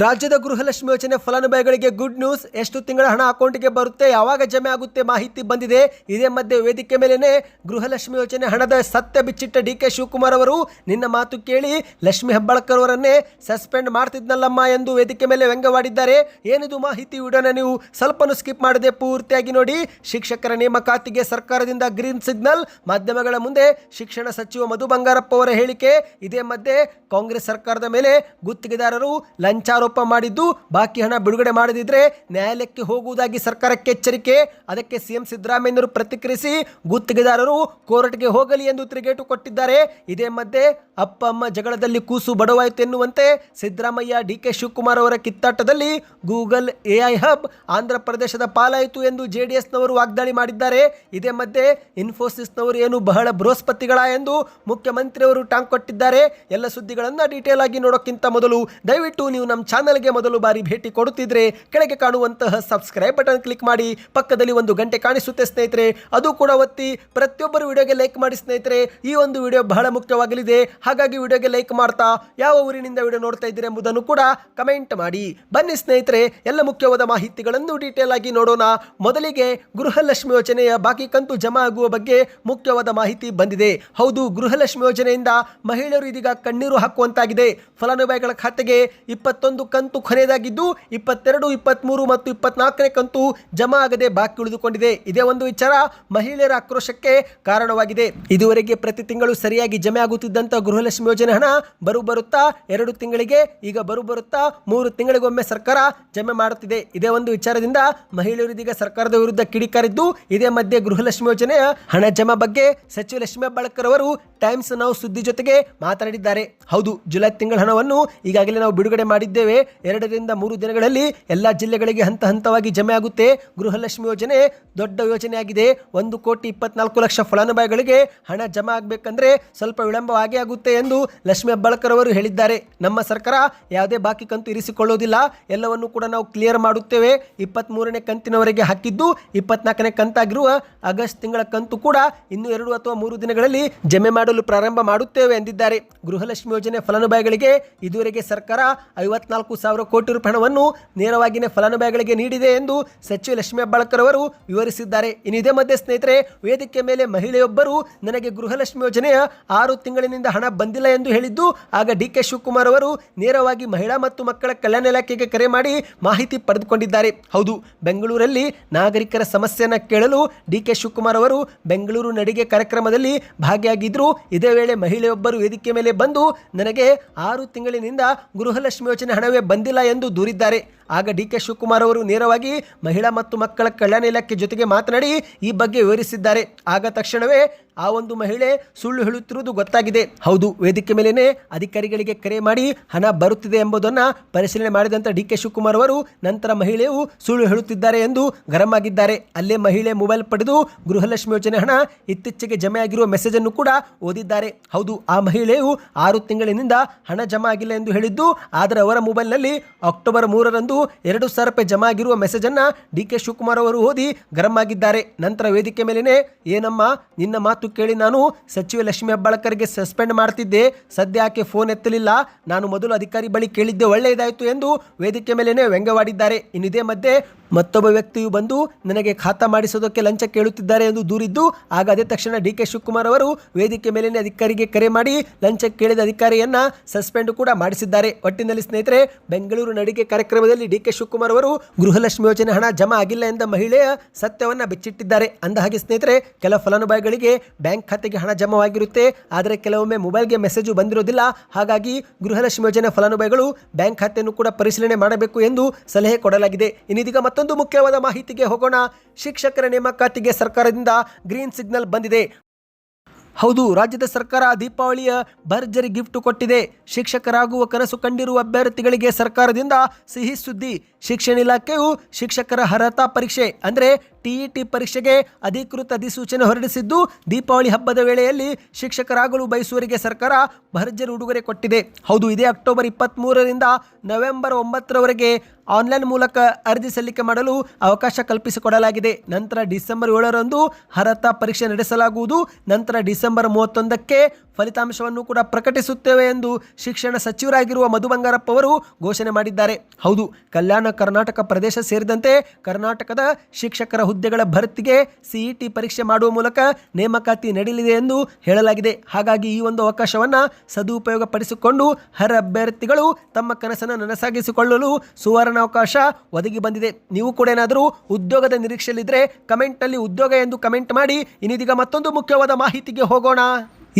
ರಾಜ್ಯದ ಗೃಹಲಕ್ಷ್ಮಿ ಯೋಜನೆ ಫಲಾನುಭವಿಗಳಿಗೆ ಗುಡ್ ನ್ಯೂಸ್ ಎಷ್ಟು ತಿಂಗಳ ಹಣ ಅಕೌಂಟ್ಗೆ ಬರುತ್ತೆ, ಯಾವಾಗ ಜಮೆ ಆಗುತ್ತೆ ಮಾಹಿತಿ ಬಂದಿದೆ. ಇದೇ ಮಧ್ಯೆ ವೇದಿಕೆ ಮೇಲೇನೆ ಗೃಹಲಕ್ಷ್ಮಿ ಯೋಜನೆ ಹಣದ ಸತ್ಯ ಬಿಚ್ಚಿಟ್ಟ ಡಿ ಕೆ ಶಿವಕುಮಾರ್ ಅವರು ನಿನ್ನ ಮಾತು ಕೇಳಿ ಲಕ್ಷ್ಮಿ ಹೆಬ್ಬಾಳ್ಕರ್ ಅವರನ್ನೇ ಸಸ್ಪೆಂಡ್ ಮಾಡ್ತಿದ್ನಲ್ಲಮ್ಮ ಎಂದು ವೇದಿಕೆ ಮೇಲೆ ವ್ಯಂಗ್ಯವಾಡಿದ್ದಾರೆ. ಏನಿದು ಮಾಹಿತಿ ವಿಡಿಯೋನ ನೀವು ಸ್ವಲ್ಪನೂ ಸ್ಕಿಪ್ ಮಾಡದೆ ಪೂರ್ತಿಯಾಗಿ ನೋಡಿ. ಶಿಕ್ಷಕರ ನೇಮಕಾತಿಗೆ ಸರ್ಕಾರದಿಂದ ಗ್ರೀನ್ ಸಿಗ್ನಲ್. ಮಾಧ್ಯಮಗಳ ಮುಂದೆ ಶಿಕ್ಷಣ ಸಚಿವ ಮಧು ಬಂಗಾರಪ್ಪ ಅವರ ಹೇಳಿಕೆ. ಇದೇ ಮಧ್ಯೆ ಕಾಂಗ್ರೆಸ್ ಸರ್ಕಾರದ ಮೇಲೆ ಗುತ್ತಿಗೆದಾರರು ಲಂಚಾರೋಪ ಮಾಡಿದ್ದು, ಬಾಕಿ ಹಣ ಬಿಡುಗಡೆ ಮಾಡದಿದ್ರೆ ನ್ಯಾಯಾಲಯಕ್ಕೆ ಹೋಗುವುದಾಗಿ ಸರ್ಕಾರಕ್ಕೆ ಎಚ್ಚರಿಕೆ. ಅದಕ್ಕೆ ಸಿಎಂ ಸಿದ್ದರಾಮಯ್ಯರು ಪ್ರತಿಕ್ರಿಯಿಸಿ, ಗುತ್ತಿಗೆದಾರರು ಕೋರ್ಟ್ಗೆ ಹೋಗಲಿ ಎಂದು ತಿರುಗೇಟು ಕೊಟ್ಟಿದ್ದಾರೆ. ಇದೇ ಮಧ್ಯೆ ಅಪ್ಪ ಅಮ್ಮ ಜಗಳದಲ್ಲಿ ಕೂಸು ಬಡವಾಯಿತು ಎನ್ನುವಂತೆ ಸಿದ್ದರಾಮಯ್ಯ ಡಿ ಕೆ ಶಿವಕುಮಾರ್ ಅವರ ಕಿತ್ತಾಟದಲ್ಲಿ ಗೂಗಲ್ ಎಐ ಹಬ್ ಆಂಧ್ರ ಪ್ರದೇಶದ ಪಾಲಾಯಿತು ಎಂದು ಜೆ ಡಿ ಎಸ್ನವರು ವಾಗ್ದಾಳಿ ಮಾಡಿದ್ದಾರೆ. ಇದೇ ಮಧ್ಯೆ ಇನ್ಫೋಸಿಸ್ನವರು ಏನು ಬಹಳ ಬೃಹಸ್ಪತಿಗಳ ಎಂದು ಮುಖ್ಯಮಂತ್ರಿಯವರು ಟಾಂಗ್ ಕೊಟ್ಟಿದ್ದಾರೆ. ಎಲ್ಲ ಸುದ್ದಿಗಳನ್ನು ಡೀಟೇಲ್ ಆಗಿ ನೋಡೋಕ್ಕಿಂತ ಮೊದಲು ದಯವಿಟ್ಟು ನೀವು ನಮ್ಮ ಚಾನಲ್ಗೆ ಮೊದಲು ಬಾರಿ ಭೇಟಿ ಕೊಡುತ್ತಿದ್ರೆ ಕೆಳಗೆ ಕಾಣುವಂತಹ ಸಬ್ಸ್ಕ್ರೈಬ್ ಬಟನ್ ಕ್ಲಿಕ್ ಮಾಡಿ, ಪಕ್ಕದಲ್ಲಿ ಒಂದು ಗಂಟೆ ಕಾಣಿಸುತ್ತೆ ಸ್ನೇಹಿತರೆ. ಅದು ಕೂಡ ಒತ್ತಿ ಪ್ರತಿಯೊಬ್ಬರು ವಿಡಿಯೋಗೆ ಲೈಕ್ ಮಾಡಿ ಸ್ನೇಹಿತರೆ. ಈ ಒಂದು ವಿಡಿಯೋ ಬಹಳ ಮುಖ್ಯವಾಗಲಿದೆ. ಹಾಗಾಗಿ ವಿಡಿಯೋಗೆ ಲೈಕ್ ಮಾಡ್ತಾ ಯಾವ ಊರಿನಿಂದ ವಿಡಿಯೋ ನೋಡ್ತಾ ಇದ್ದೀರಿ ಎಂಬುದನ್ನು ಕೂಡ ಕಮೆಂಟ್ ಮಾಡಿ. ಬನ್ನಿ ಸ್ನೇಹಿತರೆ, ಎಲ್ಲ ಮುಖ್ಯವಾದ ಮಾಹಿತಿಗಳನ್ನು ಡೀಟೇಲ್ ಆಗಿ ನೋಡೋಣ. ಮೊದಲಿಗೆ ಗೃಹಲಕ್ಷ್ಮಿ ಯೋಜನೆಯ ಬಾಕಿ ಕಂತು ಜಮಾ ಆಗುವ ಬಗ್ಗೆ ಮುಖ್ಯವಾದ ಮಾಹಿತಿ ಬಂದಿದೆ. ಹೌದು, ಗೃಹಲಕ್ಷ್ಮಿ ಯೋಜನೆಯಿಂದ ಮಹಿಳೆಯರು ಇದೀಗ ಕಣ್ಣೀರು ಹಾಕುವಂತಾಗಿದೆ. ಫಲಾನುಭವಿಗಳ ಖಾತೆಗೆ ಇಪ್ಪತ್ತೊಂದು ಕಂತು ಕೊನೆಯದಾಗಿದ್ದು ಇಪ್ಪತ್ತೆರಡು ಇಪ್ಪತ್ತ್ಮೂರು ಮತ್ತು ಇಪ್ಪತ್ನಾಲ್ಕನೇ ಕಂತು ಜಮಾ ಆಗದೆ ಬಾಕಿ ಉಳಿದುಕೊಂಡಿದೆ. ಇದೇ ಒಂದು ವಿಚಾರ ಮಹಿಳೆಯರ ಆಕ್ರೋಶಕ್ಕೆ ಕಾರಣವಾಗಿದೆ. ಇದುವರೆಗೆ ಪ್ರತಿ ತಿಂಗಳು ಸರಿಯಾಗಿ ಜಮೆ ಆಗುತ್ತಿದ್ದಂಥ ಗೃಹಲಕ್ಷ್ಮಿ ಯೋಜನೆ ಹಣ ಬರು ಬರುತ್ತಾ ಎರಡು ತಿಂಗಳಿಗೆ, ಈಗ ಬರು ಬರುತ್ತಾ ಮೂರು ತಿಂಗಳಿಗೊಮ್ಮೆ ಸರ್ಕಾರ ಜಮೆ ಮಾಡುತ್ತಿದೆ. ಇದೇ ಒಂದು ವಿಚಾರದಿಂದ ಮಹಿಳೆಯರು ಇದೀಗ ಸರ್ಕಾರದ ವಿರುದ್ಧ ಕಿಡಿಕಾರಿದ್ದು, ಇದೇ ಮಧ್ಯೆ ಗೃಹಲಕ್ಷ್ಮಿ ಯೋಜನೆಯ ಹಣ ಜಮಾ ಬಗ್ಗೆ ಸಚಿವ ಲಕ್ಷ್ಮೀ ಹೆಬ್ಬಾಳ್ಕರ್ ಅವರು ಟೈಮ್ಸ್ ನಾವು ಸುದ್ದಿ ಜೊತೆಗೆ ಮಾತನಾಡಿದ್ದಾರೆ. ಹೌದು, ಜುಲೈ ತಿಂಗಳ ಹಣವನ್ನು ಈಗಾಗಲೇ ನಾವು ಬಿಡುಗಡೆ ಮಾಡಿದ್ದೇವೆ. ಎರಡರಿಂದ ಮೂರು ದಿನಗಳಲ್ಲಿ ಎಲ್ಲ ಜಿಲ್ಲೆಗಳಿಗೆ ಹಂತ ಹಂತವಾಗಿ ಜಮೆ ಆಗುತ್ತೆ. ಗೃಹಲಕ್ಷ್ಮಿ ಯೋಜನೆ ದೊಡ್ಡ ಯೋಜನೆಯಾಗಿದೆ. ಒಂದು ಕೋಟಿ ಇಪ್ಪತ್ನಾಲ್ಕು ಲಕ್ಷ ಫಲಾನುಭವಿಗಳಿಗೆ ಹಣ ಜಮಾ ಆಗಬೇಕಂದ್ರೆ ಸ್ವಲ್ಪ ವಿಳಂಬವಾಗಿ ಆಗುತ್ತೆ ಎಂದು ಲಕ್ಷ್ಮಿ ಹೆಬ್ಬಾಳ್ಕರ್ ಅವರು ಹೇಳಿದ್ದಾರೆ. ನಮ್ಮ ಸರ್ಕಾರ ಯಾವುದೇ ಬಾಕಿ ಕಂತು ಇರಿಸಿಕೊಳ್ಳೋದಿಲ್ಲ. ಎಲ್ಲವನ್ನು ಕೂಡ ನಾವು ಕ್ಲಿಯರ್ ಮಾಡುತ್ತೇವೆ. ಇಪ್ಪತ್ತ್ ಮೂರನೇ ಕಂತಿನವರೆಗೆ ಹಾಕಿದ್ದು ಇಪ್ಪತ್ನಾಲ್ಕನೇ ಕಂತಾಗಿರುವ ಆಗಸ್ಟ್ ತಿಂಗಳ ಕಂತು ಕೂಡ ಇನ್ನು ಎರಡು ಅಥವಾ ಮೂರು ದಿನಗಳಲ್ಲಿ ಜಮೆ ಮಾಡಲು ಪ್ರಾರಂಭ ಮಾಡುತ್ತೇವೆ ಎಂದಿದ್ದಾರೆ. ಗೃಹಲಕ್ಷ್ಮಿ ಯೋಜನೆ ಫಲಾನುಭವಿಗಳಿಗೆ ಇದುವರೆಗೆ ಸರ್ಕಾರ ಐವತ್ನಾಲ್ಕು ಸಾವಿರ ಕೋಟಿ ರೂಪಾಯಿ ಹಣವನ್ನು ನೇರವಾಗಿಯೇ ಫಲಾನುಭವಿಗಳಿಗೆ ನೀಡಿದೆ ಎಂದು ಸಚಿವ ಲಕ್ಷ್ಮೀ ಹೆಬ್ಬಾಳ್ಕರ್ ಅವರು ವಿವರಿಸಿದ್ದಾರೆ. ಇನ್ನು ಇದೇ ಮಧ್ಯೆ ಸ್ನೇಹಿತರೆ, ವೇದಿಕೆ ಮೇಲೆ ಮಹಿಳೆಯೊಬ್ಬರು ನನಗೆ ಗೃಹಲಕ್ಷ್ಮಿ ಯೋಜನೆಯ ಆರು ತಿಂಗಳಿನಿಂದ ಹಣ ಬಂದಿಲ್ಲ ಎಂದು ಹೇಳಿದ್ದು, ಆಗ ಡಿ ಕೆ ಶಿವಕುಮಾರ್ ಅವರು ನೇರವಾಗಿ ಮಹಿಳಾ ಮತ್ತು ಮಕ್ಕಳ ಕಲ್ಯಾಣ ಇಲಾಖೆಗೆ ಕರೆ ಮಾಡಿ ಮಾಹಿತಿ ಪಡೆದುಕೊಂಡಿದ್ದಾರೆ. ಹೌದು, ಬೆಂಗಳೂರಲ್ಲಿ ನಾಗರಿಕರ ಸಮಸ್ಯೆಯನ್ನು ಕೇಳಲು ಡಿ ಕೆ ಶಿವಕುಮಾರ್ ಅವರು ಬೆಂಗಳೂರು ನಡಿಗೆ ಕಾರ್ಯಕ್ರಮದಲ್ಲಿ ಭಾಗಿಯಾಗಿದ್ದರು ಇದೇ ವೇಳೆ ಮಹಿಳೆಯೊಬ್ಬರು ವೇದಿಕೆ ಮೇಲೆ ಬಂದು, ನನಗೆ ಆರು ತಿಂಗಳಿನಿಂದ ಗೃಹಲಕ್ಷ್ಮಿ ಯೋಜನೆ ಹಣವೇ ಬಂದಿಲ್ಲ ಎಂದು ದೂರಿದ್ದಾರೆ. ಆಗ ಡಿ ಕೆ ಶಿವಕುಮಾರ್ ಅವರು ನೇರವಾಗಿ ಮಹಿಳಾ ಮತ್ತು ಮಕ್ಕಳ ಕಲ್ಯಾಣ ಇಲಾಖೆ ಜೊತೆಗೆ ಮಾತನಾಡಿ ಈ ಬಗ್ಗೆ ವಿವರಿಸಿದ್ದಾರೆ. ಆಗ ತಕ್ಷಣವೇ ಆ ಒಂದು ಮಹಿಳೆ ಸುಳ್ಳು ಹೇಳುತ್ತಿರುವುದು ಗೊತ್ತಾಗಿದೆ. ಹೌದು, ವೇದಿಕೆ ಮೇಲೇನೆ ಅಧಿಕಾರಿಗಳಿಗೆ ಕರೆ ಮಾಡಿ ಹಣ ಬರುತ್ತಿದೆ ಎಂಬುದನ್ನು ಪರಿಶೀಲನೆ ಮಾಡಿದಂಥ ಡಿ ಕೆ ಶಿವಕುಮಾರ್ ಅವರು ನಂತರ ಮಹಿಳೆಯು ಸುಳ್ಳು ಹೇಳುತ್ತಿದ್ದಾರೆ ಎಂದು ಗರಂ ಆಗಿದ್ದಾರೆ ಅಲ್ಲೇ ಮಹಿಳೆ ಮೊಬೈಲ್ ಪಡೆದು ಗೃಹಲಕ್ಷ್ಮಿ ಯೋಜನೆ ಹಣ ಇತ್ತೀಚೆಗೆ ಜಮೆ ಆಗಿರುವ ಮೆಸೇಜ್ ಅನ್ನು ಕೂಡ ಓದಿದ್ದಾರೆ. ಹೌದು, ಆ ಮಹಿಳೆಯು ಆರು ತಿಂಗಳಿನಿಂದ ಹಣ ಜಮಾ ಆಗಿಲ್ಲ ಎಂದು ಹೇಳಿದ್ದು, ಆದರೆ ಅವರ ಮೊಬೈಲ್ನಲ್ಲಿ ಅಕ್ಟೋಬರ್ ಮೂರರಂದು ಎರಡು ಸಾವಿರ ರೂಪಾಯಿ ಜಮಾ ಆಗಿರುವ ಮೆಸೇಜ್ ಅನ್ನ ಡಿ ಕೆ ಶಿವಕುಮಾರ್ ಅವರು ಓದಿ ಗರಂ ಆಗಿದ್ದಾರೆ. ನಂತರ ವೇದಿಕೆ ಮೇಲೇನೆ, ಏನಮ್ಮ, ನಿನ್ನ ಮಾತು ಕೇಳಿ ನಾನು ಸಚಿವ ಲಕ್ಷ್ಮಿ ಹೆಬ್ಬಾಳ್ಕರ್ಗೆ ಸಸ್ಪೆಂಡ್ ಮಾಡ್ತಿದ್ದೆ. ಸದ್ಯ ಆಕೆ ಫೋನ್ ಎತ್ತಲಿಲ್ಲ. ನಾನು ಮೊದಲು ಅಧಿಕಾರಿ ಬಳಿ ಕೇಳಿದ್ದೆ, ಒಳ್ಳೆಯದಾಯಿತು ಎಂದು ವೇದಿಕೆ ಮೇಲೇನೆ ವ್ಯಂಗ್ಯವಾಡಿದ್ದಾರೆ. ಇನ್ನಿದೇ ಮಧ್ಯೆ ಮತ್ತೊಬ್ಬ ವ್ಯಕ್ತಿಯು ಬಂದು, ನನಗೆ ಖಾತಾ ಮಾಡಿಸೋದಕ್ಕೆ ಲಂಚ ಕೇಳುತ್ತಿದ್ದಾರೆ ಎಂದು ದೂರಿದ್ದು, ಆಗ ಅದೇ ತಕ್ಷಣ ಡಿ ಕೆ ಶಿವಕುಮಾರ್ ಅವರು ವೇದಿಕೆ ಮೇಲಿನ ಅಧಿಕಾರಿಗೆ ಕರೆ ಮಾಡಿ ಲಂಚ ಕೇಳಿದ ಅಧಿಕಾರಿಯನ್ನ ಸಸ್ಪೆಂಡ್ ಕೂಡ ಮಾಡಿಸಿದ್ದಾರೆ. ಒಟ್ಟಿನಲ್ಲಿ ಸ್ನೇಹಿತರೆ, ಬೆಂಗಳೂರು ನಡಿಗೆ ಕಾರ್ಯಕ್ರಮದಲ್ಲಿ ಡಿ ಕೆ ಶಿವಕುಮಾರ್ ಅವರು ಗೃಹಲಕ್ಷ್ಮಿ ಯೋಜನೆ ಹಣ ಜಮಾ ಆಗಿಲ್ಲ ಎಂದ ಮಹಿಳೆಯ ಸತ್ಯವನ್ನ ಬಿಚ್ಚಿಟ್ಟಿದ್ದಾರೆ. ಅಂದ ಹಾಗೆ ಸ್ನೇಹಿತರೆ, ಕೆಲ ಫಲಾನುಭವಿಗಳಿಗೆ ಬ್ಯಾಂಕ್ ಖಾತೆಗೆ ಹಣ ಜಮಾವಾಗಿರುತ್ತೆ. ಆದರೆ ಕೆಲವೊಮ್ಮೆ ಮೊಬೈಲ್ಗೆ ಮೆಸೇಜು ಬಂದಿರೋದಿಲ್ಲ. ಹಾಗಾಗಿ ಗೃಹಲಕ್ಷ್ಮಿ ಯೋಜನೆ ಫಲಾನುಭವಿಗಳು ಬ್ಯಾಂಕ್ ಖಾತೆಯನ್ನು ಕೂಡ ಪರಿಶೀಲನೆ ಮಾಡಬೇಕು ಎಂದು ಸಲಹೆ ಕೊಡಲಾಗಿದೆ. ಇನ್ನಿದೀಗ ಮತ್ತೊಂದು ಮುಖ್ಯವಾದ ಮಾಹಿತಿಗೆ ಹೋಗೋಣ. ಶಿಕ್ಷಕರ ನೇಮಕಾತಿಗೆ ಸರ್ಕಾರದಿಂದ ಗ್ರೀನ್ ಸಿಗ್ನಲ್ ಬಂದಿದೆ. ಹೌದು, ರಾಜ್ಯದ ಸರ್ಕಾರ ದೀಪಾವಳಿಯ ಭರ್ಜರಿ ಗಿಫ್ಟ್ ಕೊಟ್ಟಿದೆ. ಶಿಕ್ಷಕರಾಗುವ ಕನಸು ಕಂಡಿರುವ ಅಭ್ಯರ್ಥಿಗಳಿಗೆ ಸರ್ಕಾರದಿಂದ ಸಿಹಿ ಸುದ್ದಿ. ಶಿಕ್ಷಣ ಇಲಾಖೆಯು ಶಿಕ್ಷಕರ ಅರ್ಹತಾ ಪರೀಕ್ಷೆ, ಅಂದರೆ ಟಿಇಟಿ ಪರೀಕ್ಷೆಗೆ ಅಧಿಕೃತ ಅಧಿಸೂಚನೆ ಹೊರಡಿಸಿದ್ದು, ದೀಪಾವಳಿ ಹಬ್ಬದ ವೇಳೆಯಲ್ಲಿ ಶಿಕ್ಷಕರಾಗಲು ಬಯಸುವರಿಗೆ ಸರ್ಕಾರ ಭರ್ಜರಿ ಉಡುಗೊರೆ ಕೊಟ್ಟಿದೆ. ಹೌದು, ಇದೇ ಅಕ್ಟೋಬರ್ ಇಪ್ಪತ್ತ್ಮೂರರಿಂದ ನವೆಂಬರ್ ಒಂಬತ್ತರವರೆಗೆ ಆನ್ಲೈನ್ ಮೂಲಕ ಅರ್ಜಿ ಸಲ್ಲಿಕೆ ಮಾಡಲು ಅವಕಾಶ ಕಲ್ಪಿಸಿಕೊಡಲಾಗಿದೆ. ನಂತರ ಡಿಸೆಂಬರ್ ಏಳರಂದು ಅರ್ಹತಾ ಪರೀಕ್ಷೆ ನಡೆಸಲಾಗುವುದು. ನಂತರ ಡಿಸೆಂಬರ್ ಮೂವತ್ತೊಂದಕ್ಕೆ ಫಲಿತಾಂಶವನ್ನು ಕೂಡ ಪ್ರಕಟಿಸುತ್ತೇವೆ ಎಂದು ಶಿಕ್ಷಣ ಸಚಿವರಾಗಿರುವ ಮಧು ಬಂಗಾರಪ್ಪ ಅವರು ಘೋಷಣೆ ಮಾಡಿದ್ದಾರೆ. ಹೌದು, ಕಲ್ಯಾಣ ಕರ್ನಾಟಕ ಪ್ರದೇಶ ಸೇರಿದಂತೆ ಕರ್ನಾಟಕದ ಶಿಕ್ಷಕರ ಹುದ್ದೆಗಳ ಭರ್ತಿಗೆ ಸಿಇಟಿ ಪರೀಕ್ಷೆ ಮಾಡುವ ಮೂಲಕ ನೇಮಕಾತಿ ನಡೆಯಲಿದೆ ಎಂದು ಹೇಳಲಾಗಿದೆ. ಹಾಗಾಗಿ ಈ ಒಂದು ಅವಕಾಶವನ್ನು ಸದುಪಯೋಗ ಪಡಿಸಿಕೊಂಡು ಹರ ಅಭ್ಯರ್ಥಿಗಳು ತಮ್ಮ ಕನಸನ್ನು ನನಸಾಗಿಸಿಕೊಳ್ಳಲು ಸುವರ್ಣಾವಕಾಶ ಒದಗಿ ಬಂದಿದೆ. ನೀವು ಕೂಡ ಏನಾದರೂ ಉದ್ಯೋಗದ ನಿರೀಕ್ಷೆಯಲ್ಲಿದ್ದರೆ ಕಮೆಂಟ್ನಲ್ಲಿ ಉದ್ಯೋಗ ಎಂದು ಕಮೆಂಟ್ ಮಾಡಿ ಇನ್ನಿದೀಗ ಮತ್ತೊಂದು ಮುಖ್ಯವಾದ ಮಾಹಿತಿಗೆ ಹೋಗೋಣ.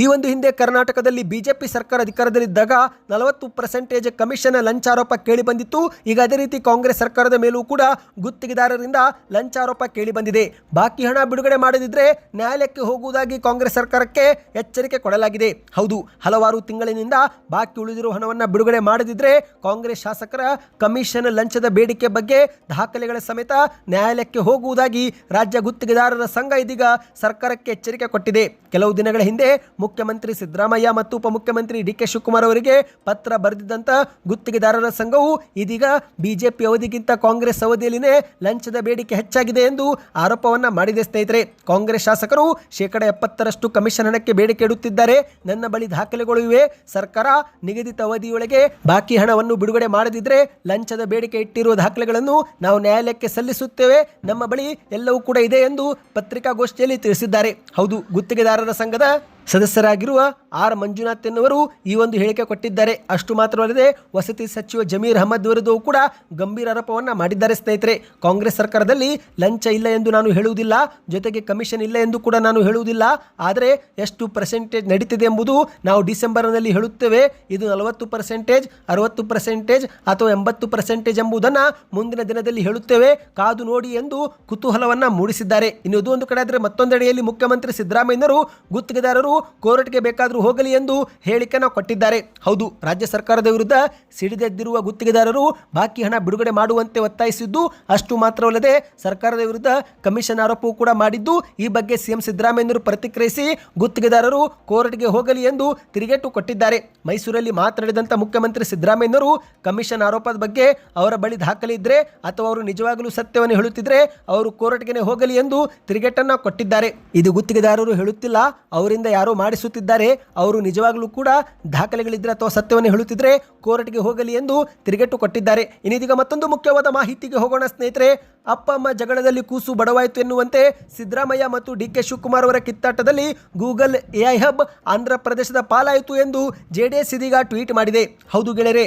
ಈ ಒಂದು ಹಿಂದೆ ಕರ್ನಾಟಕದಲ್ಲಿ ಬಿಜೆಪಿ ಸರ್ಕಾರ ಅಧಿಕಾರದಲ್ಲಿದ್ದಾಗ ನಲವತ್ತು ಪರ್ಸೆಂಟೇಜ್ ಕಮಿಷನ್ ಲಂಚಾರೋಪ ಕೇಳಿ ಬಂದಿತ್ತು. ಈಗ ಅದೇ ರೀತಿ ಕಾಂಗ್ರೆಸ್ ಸರ್ಕಾರದ ಮೇಲೂ ಕೂಡ ಗುತ್ತಿಗೆದಾರರಿಂದ ಲಂಚಾರೋಪ ಕೇಳಿ ಬಂದಿದೆ. ಬಾಕಿ ಹಣ ಬಿಡುಗಡೆ ಮಾಡದಿದ್ರೆ ನ್ಯಾಯಾಲಯಕ್ಕೆ ಹೋಗುವುದಾಗಿ ಕಾಂಗ್ರೆಸ್ ಸರ್ಕಾರಕ್ಕೆ ಎಚ್ಚರಿಕೆ ಕೊಡಲಾಗಿದೆ. ಹೌದು, ಹಲವಾರು ತಿಂಗಳಿನಿಂದ ಬಾಕಿ ಉಳಿದಿರುವ ಹಣವನ್ನು ಬಿಡುಗಡೆ ಮಾಡದಿದ್ರೆ ಕಾಂಗ್ರೆಸ್ ಶಾಸಕರ ಕಮಿಷನ್ ಲಂಚದ ಬೇಡಿಕೆ ಬಗ್ಗೆ ದಾಖಲೆಗಳ ಸಮೇತ ನ್ಯಾಯಾಲಯಕ್ಕೆ ಹೋಗುವುದಾಗಿ ರಾಜ್ಯ ಗುತ್ತಿಗೆದಾರರ ಸಂಘ ಇದೀಗ ಸರ್ಕಾರಕ್ಕೆ ಎಚ್ಚರಿಕೆ ಕೊಟ್ಟಿದೆ. ಕೆಲವು ದಿನಗಳ ಹಿಂದೆ ಮುಖ್ಯಮಂತ್ರಿ ಸಿದ್ದರಾಮಯ್ಯ ಮತ್ತು ಉಪಮುಖ್ಯಮಂತ್ರಿ ಡಿ ಕೆ ಶಿವಕುಮಾರ್ ಅವರಿಗೆ ಪತ್ರ ಬರೆದಿದ್ದಂಥ ಗುತ್ತಿಗೆದಾರರ ಸಂಘವು ಇದೀಗ ಬಿಜೆಪಿ ಅವಧಿಗಿಂತ ಕಾಂಗ್ರೆಸ್ ಅವಧಿಯಲ್ಲಿನೇ ಲಂಚದ ಬೇಡಿಕೆ ಹೆಚ್ಚಾಗಿದೆ ಎಂದು ಆರೋಪವನ್ನು ಮಾಡಿದೆ ಸ್ನೇಹಿತರೆ. ಕಾಂಗ್ರೆಸ್ ಶಾಸಕರು ಶೇಕಡ ಎಪ್ಪತ್ತರಷ್ಟು ಕಮಿಷನ್ ಹಣಕ್ಕೆ ಬೇಡಿಕೆ ಇಡುತ್ತಿದ್ದಾರೆ. ನನ್ನ ಬಳಿ ದಾಖಲೆಗಳು ಇವೆ. ಸರ್ಕಾರ ನಿಗದಿತ ಅವಧಿಯೊಳಗೆ ಬಾಕಿ ಹಣವನ್ನು ಬಿಡುಗಡೆ ಮಾಡದಿದ್ರೆ ಲಂಚದ ಬೇಡಿಕೆ ಇಟ್ಟಿರುವ ದಾಖಲೆಗಳನ್ನು ನಾವು ನ್ಯಾಯಾಲಯಕ್ಕೆ ಸಲ್ಲಿಸುತ್ತೇವೆ. ನಮ್ಮ ಬಳಿ ಎಲ್ಲವೂ ಕೂಡ ಇದೆ ಎಂದು ಪತ್ರಿಕಾಗೋಷ್ಠಿಯಲ್ಲಿ ತಿಳಿಸಿದ್ದಾರೆ. ಹೌದು, ಗುತ್ತಿಗೆದಾರರ ಸಂಘದ ಸದಸ್ಯರಾಗಿರುವ ಆರ್ ಮಂಜುನಾಥ್ ಎನ್ನುವರು ಈ ಒಂದು ಹೇಳಿಕೆ ಕೊಟ್ಟಿದ್ದಾರೆ. ಅಷ್ಟು ಮಾತ್ರವಲ್ಲದೆ ವಸತಿ ಸಚಿವ ಜಮೀರ್ ಅಹಮದ್ ವಿರುದ್ಧವೂ ಕೂಡ ಗಂಭೀರ ಆರೋಪವನ್ನು ಮಾಡಿದ್ದಾರೆ ಸ್ನೇಹಿತರೆ. ಕಾಂಗ್ರೆಸ್ ಸರ್ಕಾರದಲ್ಲಿ ಲಂಚ ಇಲ್ಲ ಎಂದು ನಾನು ಹೇಳುವುದಿಲ್ಲ, ಜೊತೆಗೆ ಕಮಿಷನ್ ಇಲ್ಲ ಎಂದು ಕೂಡ ನಾನು ಹೇಳುವುದಿಲ್ಲ. ಆದರೆ ಎಷ್ಟು ಪರ್ಸೆಂಟೇಜ್ ನಡೀತಿದೆ ಎಂಬುದು ನಾವು ಡಿಸೆಂಬರ್ನಲ್ಲಿ ಹೇಳುತ್ತೇವೆ. ಇದು ನಲವತ್ತು ಪರ್ಸೆಂಟೇಜ್ ಅರವತ್ತು ಪರ್ಸೆಂಟೇಜ್ ಅಥವಾ ಎಂಬತ್ತು ಪರ್ಸೆಂಟೇಜ್ ಎಂಬುದನ್ನು ಮುಂದಿನ ದಿನದಲ್ಲಿ ಹೇಳುತ್ತೇವೆ. ಕಾದು ನೋಡಿ ಎಂದು ಕುತೂಹಲವನ್ನು ಮೂಡಿಸಿದ್ದಾರೆ. ಇನ್ನು ಇದು ಒಂದು ಕಡೆ ಆದರೆ ಮತ್ತೊಂದೆಡೆಯಲ್ಲಿ ಮುಖ್ಯಮಂತ್ರಿ ಸಿದ್ದರಾಮಯ್ಯನವರು ಗುತ್ತಿಗೆದಾರರು ಕೋರ್ಟ್ಗೆ ಬೇಕಾದರೂ ಹೋಗಲಿ ಎಂದು ಹೇಳಿಕೆಯನ್ನು ಕೊಟ್ಟಿದ್ದಾರೆ. ಹೌದು, ರಾಜ್ಯ ಸರ್ಕಾರದ ವಿರುದ್ಧ ಸಿಡಿದೆದ್ದಿರುವ ಗುತ್ತಿಗೆದಾರರು ಬಾಕಿ ಹಣ ಬಿಡುಗಡೆ ಮಾಡುವಂತೆ ಒತ್ತಾಯಿಸಿದ್ದು ಅಷ್ಟು ಮಾತ್ರವಲ್ಲದೆ ಸರ್ಕಾರದ ವಿರುದ್ಧ ಕಮಿಷನ್ ಆರೋಪವೂ ಕೂಡ ಮಾಡಿದ್ದು, ಈ ಬಗ್ಗೆ ಸಿಎಂ ಸಿದ್ದರಾಮಯ್ಯನವರು ಪ್ರತಿಕ್ರಿಯಿಸಿ ಗುತ್ತಿಗೆದಾರರು ಕೋರ್ಟ್ಗೆ ಹೋಗಲಿ ಎಂದು ತಿರುಗೇಟು ಕೊಟ್ಟಿದ್ದಾರೆ. ಮೈಸೂರಲ್ಲಿ ಮಾತನಾಡಿದಂಥ ಮುಖ್ಯಮಂತ್ರಿ ಸಿದ್ದರಾಮಯ್ಯನವರು ಕಮಿಷನ್ ಆರೋಪದ ಬಗ್ಗೆ ಅವರ ಬಳಿ ದಾಖಲೆ ಇದ್ದರೆ ಅಥವಾ ಅವರು ನಿಜವಾಗಲೂ ಸತ್ಯವನ್ನು ಹೇಳುತ್ತಿದ್ದರೆ ಅವರು ಕೋರ್ಟ್ಗೆ ಹೋಗಲಿ ಎಂದು ತಿರುಗೇಟನ್ನು ಕೊಟ್ಟಿದ್ದಾರೆ. ಇದು ಗುತ್ತಿಗೆದಾರರು ಹೇಳುತ್ತಿಲ್ಲ, ಅವರಿಂದ ಯಾರೋ ಮಾಡಿಸುತ್ತಿದ್ದಾರೆ, ಅವರು ನಿಜವಾಗಲೂ ಕೂಡ ದಾಖಲೆಗಳಿದ್ರೆ ಅಥವಾ ಸತ್ಯವನ್ನು ಹೇಳುತ್ತಿದ್ರೆ ಕೋರ್ಟ್ಗೆ ಹೋಗಲಿ ಎಂದು ತಿರುಗೇಟು ಕೊಟ್ಟಿದ್ದಾರೆ. ಇನ್ನಿದೀಗ ಮತ್ತೊಂದು ಮುಖ್ಯವಾದ ಮಾಹಿತಿಗೆ ಹೋಗೋಣ ಸ್ನೇಹಿತರೆ. ಅಪ್ಪ ಅಮ್ಮ ಜಗಳದಲ್ಲಿ ಕೂಸು ಬಡವಾಯಿತು ಎನ್ನುವಂತೆ ಸಿದ್ದರಾಮಯ್ಯ ಮತ್ತು ಡಿ ಕೆ ಶಿವಕುಮಾರ್ ಅವರ ಕಿತ್ತಾಟದಲ್ಲಿ ಗೂಗಲ್ ಎಐ ಹಬ್ ಆಂಧ್ರ ಪ್ರದೇಶದ ಪಾಲಾಯಿತು ಎಂದು ಜೆಡಿಎಸ್ ಇದೀಗ ಟ್ವೀಟ್ ಮಾಡಿದೆ. ಹೌದು ಗೆಳೆಯರೆ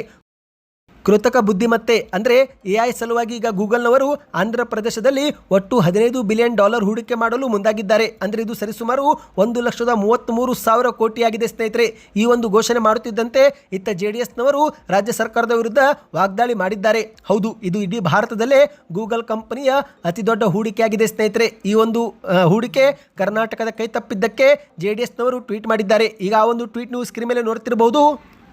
ಕೃತಕ ಬುದ್ಧಿಮತ್ತೆ ಅಂದರೆ ಐ ಸಲುವಾಗಿ ಈಗ ಗೂಗಲ್ನವರು ಆಂಧ್ರ ಪ್ರದೇಶದಲ್ಲಿ ಒಟ್ಟು ಹದಿನೈದು ಬಿಲಿಯನ್ ಡಾಲರ್ ಹೂಡಿಕೆ ಮಾಡಲು ಮುಂದಾಗಿದ್ದಾರೆ. ಅಂದರೆ ಇದು ಸರಿಸುಮಾರು ಒಂದು ಲಕ್ಷದ ಮೂವತ್ತ್ಮೂರು ಸಾವಿರ ಕೋಟಿಯಾಗಿದೆ ಸ್ನೇಹಿತರೆ. ಈ ಒಂದು ಘೋಷಣೆ ಮಾಡುತ್ತಿದ್ದಂತೆ ಇತ್ತ ಜೆ ಡಿ ಎಸ್ನವರು ರಾಜ್ಯ ಸರ್ಕಾರದ ವಿರುದ್ಧ ವಾಗ್ದಾಳಿ ಮಾಡಿದ್ದಾರೆ. ಹೌದು, ಇದು ಇಡೀ ಭಾರತದಲ್ಲೇ ಗೂಗಲ್ ಕಂಪನಿಯ ಅತಿ ದೊಡ್ಡ ಹೂಡಿಕೆಯಾಗಿದೆ ಸ್ನೇಹಿತರೆ. ಈ ಒಂದು ಹೂಡಿಕೆ ಕರ್ನಾಟಕದ ಕೈ ತಪ್ಪಿದ್ದಕ್ಕೆ ಜೆ ಡಿ ಎಸ್ನವರು ಟ್ವೀಟ್ ಮಾಡಿದ್ದಾರೆ. ಈಗ ಆ ಒಂದು ಟ್ವೀಟ್ ನೀವು ಸ್ಕ್ರೀನ್ ಮೇಲೆ ನೋಡ್ತಿರಬಹುದು.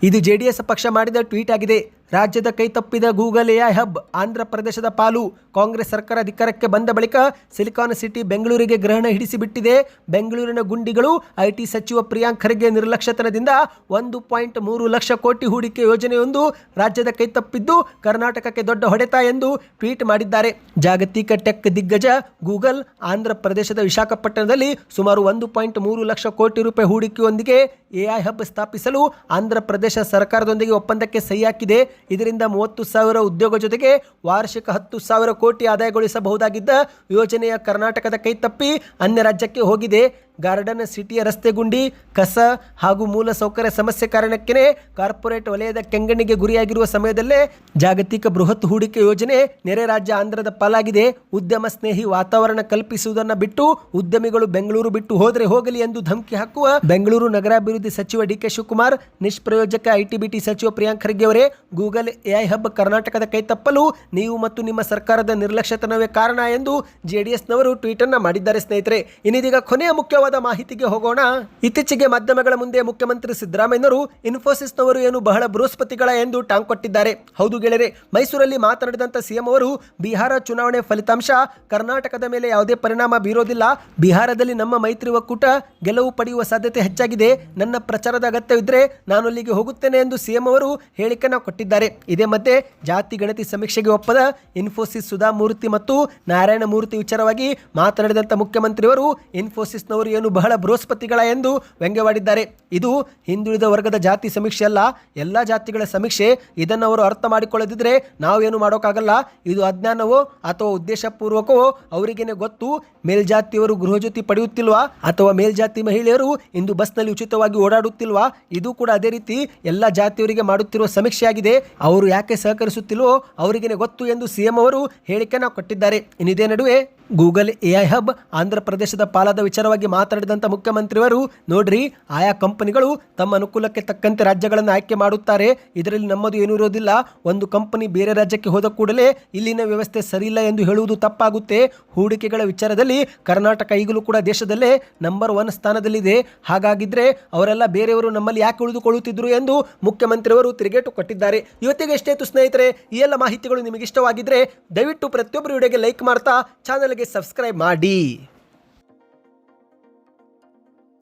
ಇದು ಜೆ ಡಿ ಎಸ್ ಪಕ್ಷ ಮಾಡಿದ ಟ್ವೀಟ್ ಆಗಿದೆ. ರಾಜ್ಯದ ಕೈತಪ್ಪಿದ ಗೂಗಲ್ ಎಐ ಹಬ್ ಆಂಧ್ರ ಪ್ರದೇಶದ ಪಾಲು ಕಾಂಗ್ರೆಸ್ ಸರ್ಕಾರ ಅಧಿಕಾರಕ್ಕೆ ಬಂದ ಬಳಿಕ ಸಿಲಿಕಾನ್ ಸಿಟಿ ಬೆಂಗಳೂರಿಗೆ ಗ್ರಹಣ ಹಿಡಿಸಿಬಿಟ್ಟಿದೆ. ಬೆಂಗಳೂರಿನ ಗುಂಡಿಗಳು ಐಟಿ ಸಚಿವ ಪ್ರಿಯಾಂಕ್ ಖರ್ಗೆ ನಿರ್ಲಕ್ಷ್ಯತನದಿಂದ ಒಂದು ಪಾಯಿಂಟ್ ಮೂರು ಲಕ್ಷ ಕೋಟಿ ಹೂಡಿಕೆ ಯೋಜನೆಯೊಂದು ರಾಜ್ಯದ ಕೈತಪ್ಪಿದ್ದು ಕರ್ನಾಟಕಕ್ಕೆ ದೊಡ್ಡ ಹೊಡೆತ ಎಂದು ಟ್ವೀಟ್ ಮಾಡಿದ್ದಾರೆ. ಜಾಗತಿಕ ಟೆಕ್ ದಿಗ್ಗಜ ಗೂಗಲ್ ಆಂಧ್ರ ಪ್ರದೇಶದ ವಿಶಾಖಪಟ್ಟಣದಲ್ಲಿ ಸುಮಾರು ಒಂದು ಪಾಯಿಂಟ್ ಮೂರು ಲಕ್ಷ ಕೋಟಿ ರೂಪಾಯಿ ಹೂಡಿಕೆಯೊಂದಿಗೆ ಎಐ ಹಬ್ ಸ್ಥಾಪಿಸಲು ಆಂಧ್ರ ಪ್ರದೇಶ ಸರ್ಕಾರದೊಂದಿಗೆ ಒಪ್ಪಂದಕ್ಕೆ ಸಹಿ ಹಾಕಿದೆ. ಇದರಿಂದ ಮೂವತ್ತು ಸಾವಿರ ಉದ್ಯೋಗ ಜೊತೆಗೆ ವಾರ್ಷಿಕ ಹತ್ತು ಸಾವಿರ ಕೋಟಿ ಆದಾಯಗೊಳಿಸಬಹುದಾಗಿದ್ದ ಯೋಜನೆಯ ಕರ್ನಾಟಕದ ಕೈ ತಪ್ಪಿ ಅನ್ಯ ರಾಜ್ಯಕ್ಕೆ ಹೋಗಿದೆ. ಗಾರ್ಡನ್ ಸಿಟಿಯ ರಸ್ತೆ ಗುಂಡಿ, ಕಸ ಹಾಗೂ ಮೂಲ ಸೌಕರ್ಯ ಸಮಸ್ಯೆ ಕಾರಣಕ್ಕೇ ಕಾರ್ಪೊರೇಟ್ ವಲಯದ ಕೆಂಗಣ್ಣಿಗೆ ಗುರಿಯಾಗಿರುವ ಸಮಯದಲ್ಲೇ ಜಾಗತಿಕ ಬೃಹತ್ ಹೂಡಿಕೆ ಯೋಜನೆ ನೆರೆ ರಾಜ್ಯ ಆಂಧ್ರದ ಪಾಲಾಗಿದೆ. ಉದ್ಯಮ ಸ್ನೇಹಿ ವಾತಾವರಣ ಕಲ್ಪಿಸುವುದನ್ನು ಬಿಟ್ಟು ಉದ್ಯಮಿಗಳು ಬೆಂಗಳೂರು ಬಿಟ್ಟು ಹೋದರೆ ಹೋಗಲಿ ಎಂದು ಧಮಕಿ ಹಾಕುವ ಬೆಂಗಳೂರು ನಗರಾಭಿವೃದ್ಧಿ ಸಚಿವ ಡಿ ಕೆ ಶಿವಕುಮಾರ್, ನಿಷ್ಪ್ರಯೋಜಕ ಐಟಿ ಬಿಟಿ ಸಚಿವ ಪ್ರಿಯಾಂಕ್ ಖರ್ಗೆ ಅವರೇ, ಗೂಗಲ್ ಎಐ ಹಬ್ ಕರ್ನಾಟಕದ ಕೈ ತಪ್ಪಲು ನೀವು ಮತ್ತು ನಿಮ್ಮ ಸರ್ಕಾರದ ನಿರ್ಲಕ್ಷ್ಯತನವೇ ಕಾರಣ ಎಂದು ಜೆಡಿಎಸ್ನವರು ಟ್ವೀಟ್ ಅನ್ನ ಮಾಡಿದ್ದಾರೆ ಸ್ನೇಹಿತರೆ. ಇನ್ನಿದೀಗ ಕೊನೆಯ ಮುಖ್ಯವಾದ ಮಾಹಿತಿಗೆ ಹೋಗೋಣ. ಇತ್ತೀಚೆಗೆ ಮಾಧ್ಯಮಗಳ ಮುಂದೆ ಮುಖ್ಯಮಂತ್ರಿ ಸಿದ್ದರಾಮಯ್ಯನವರು ಇನ್ಫೋಸಿಸ್ನವರು ಏನು ಬಹಳ ಬೃಹಸ್ಪತಿಗಳ ಎಂದು ಟಾಂಗ್ ಕೊಟ್ಟಿದ್ದಾರೆ. ಹೌದು ಗೆಳೆಯರೆ, ಮೈಸೂರಲ್ಲಿ ಮಾತನಾಡಿದಂಥ ಸಿಎಂ ಅವರು, ಬಿಹಾರ ಚುನಾವಣೆ ಫಲಿತಾಂಶ, ಕರ್ನಾಟಕದ ಮೇಲೆ ಯಾವುದೇ ಪರಿಣಾಮ ಬೀರೋದಿಲ್ಲ. ಬಿಹಾರದಲ್ಲಿ ನಮ್ಮ ಮೈತ್ರಿ ಒಕ್ಕೂಟ ಗೆಲುವು ಪಡೆಯುವ ಸಾಧ್ಯತೆ ಹೆಚ್ಚಾಗಿದೆ. ನನ್ನ ಪ್ರಚಾರದ ಅಗತ್ಯವಿದ್ದರೆ ನಾನು ಅಲ್ಲಿಗೆ ಹೋಗುತ್ತೇನೆ ಎಂದು ಸಿಎಂ ಅವರು ಹೇಳಿಕೆಯನ್ನು ಕೊಟ್ಟಿದ್ದಾರೆ. ಇದೇ ಮಧ್ಯೆ ಜಾತಿ ಗಣತಿ ಸಮೀಕ್ಷೆಗೆ ಒಪ್ಪದ ಇನ್ಫೋಸಿಸ್ ಸುಧಾಮೂರ್ತಿ ಮತ್ತು ನಾರಾಯಣ ಮೂರ್ತಿ ವಿಚಾರವಾಗಿ ಮಾತನಾಡಿದಂಥ ಮುಖ್ಯಮಂತ್ರಿಯವರು ಇನ್ಫೋಸಿಸ್ನವರು ಏನು ಬಹಳ ಬೃಹಸ್ಪತಿಗಳ ಎಂದು ವ್ಯಂಗ್ಯವಾಡಿದ್ದಾರೆ. ಇದು ಹಿಂದುಳಿದ ವರ್ಗದ ಜಾತಿ ಸಮೀಕ್ಷೆ ಅಲ್ಲ, ಎಲ್ಲ ಜಾತಿಗಳ ಸಮೀಕ್ಷೆ. ಇದನ್ನು ಅವರು ಅರ್ಥ ಮಾಡಿಕೊಳ್ಳದಿದ್ದರೆ ನಾವೇನು ಮಾಡೋಕ್ಕಾಗಲ್ಲ. ಇದು ಅಜ್ಞಾನವೋ ಅಥವಾ ಉದ್ದೇಶಪೂರ್ವಕವೋ ಅವರಿಗೇನೆ ಗೊತ್ತು. ಮೇಲ್ಜಾತಿಯವರು ಗೃಹಜ್ಯೋತಿ ಪಡೆಯುತ್ತಿಲ್ವಾ ಅಥವಾ ಮೇಲ್ಜಾತಿ ಮಹಿಳೆಯರು ಇಂದು ಬಸ್ನಲ್ಲಿ ಉಚಿತವಾಗಿ ಓಡಾಡುತ್ತಿಲ್ವಾ? ಇದು ಕೂಡ ಅದೇ ರೀತಿ ಎಲ್ಲ ಜಾತಿಯವರಿಗೆ ಮಾಡುತ್ತಿರುವ ಸಮೀಕ್ಷೆಯಾಗಿದೆ. ಅವರು ಯಾಕೆ ಸಹಕರಿಸುತ್ತಿಲ್ವೋ ಅವರಿಗೇನೆ ಗೊತ್ತು ಎಂದು ಸಿಎಂ ಅವರು ಹೇಳಿಕೆಯನ್ನು ಕೊಟ್ಟಿದ್ದಾರೆ. ಇನ್ನಿದೇ ನಡುವೆ ಗೂಗಲ್ ಎಐ ಹಬ್ ಆಂಧ್ರ ಪ್ರದೇಶದ ಪಾಲದ ವಿಚಾರವಾಗಿ ಮಾತನಾಡಿದಂಥ ಮುಖ್ಯಮಂತ್ರಿಯವರು, ನೋಡ್ರಿ, ಆಯಾ ಕಂಪನಿಗಳು ತಮ್ಮ ಅನುಕೂಲಕ್ಕೆ ತಕ್ಕಂತೆ ರಾಜ್ಯಗಳನ್ನು ಆಯ್ಕೆ ಮಾಡುತ್ತಾರೆ. ಇದರಲ್ಲಿ ನಮ್ಮದು ಏನೂ ಇರೋದಿಲ್ಲ. ಒಂದು ಕಂಪನಿ ಬೇರೆ ರಾಜ್ಯಕ್ಕೆ ಹೋದ ಕೂಡಲೇ ಇಲ್ಲಿನ ವ್ಯವಸ್ಥೆ ಸರಿಯಿಲ್ಲ ಎಂದು ಹೇಳುವುದು ತಪ್ಪಾಗುತ್ತೆ. ಹೂಡಿಕೆಗಳ ವಿಚಾರದಲ್ಲಿ ಕರ್ನಾಟಕ ಈಗಲೂ ಕೂಡ ದೇಶದಲ್ಲೇ ನಂಬರ್ ಒನ್ ಸ್ಥಾನದಲ್ಲಿದೆ. ಹಾಗಾಗಿದ್ರೆ ಅವರೆಲ್ಲ ಬೇರೆಯವರು ನಮ್ಮಲ್ಲಿ ಯಾಕೆ ಉಳಿದುಕೊಳ್ಳುತ್ತಿದ್ದರು ಎಂದು ಮುಖ್ಯಮಂತ್ರಿಯವರು ತಿರುಗೇಟು ಕೊಟ್ಟಿದ್ದಾರೆ. ಇವತ್ತಿಗೆ ಎಷ್ಟೇತು ಸ್ನೇಹಿತರೆ, ಈ ಎಲ್ಲ ಮಾಹಿತಿಗಳು ನಿಮಗೆ ಇಷ್ಟವಾಗಿದ್ರೆ ದಯವಿಟ್ಟು ಪ್ರತಿಯೊಬ್ಬರು ವಿಡಿಯೋಗೆ ಲೈಕ್ ಮಾಡ್ತಾ ಚಾನಲ್ಗೆ ಸಬ್ಸ್ಕ್ರೈಬ್ ಮಾಡಿ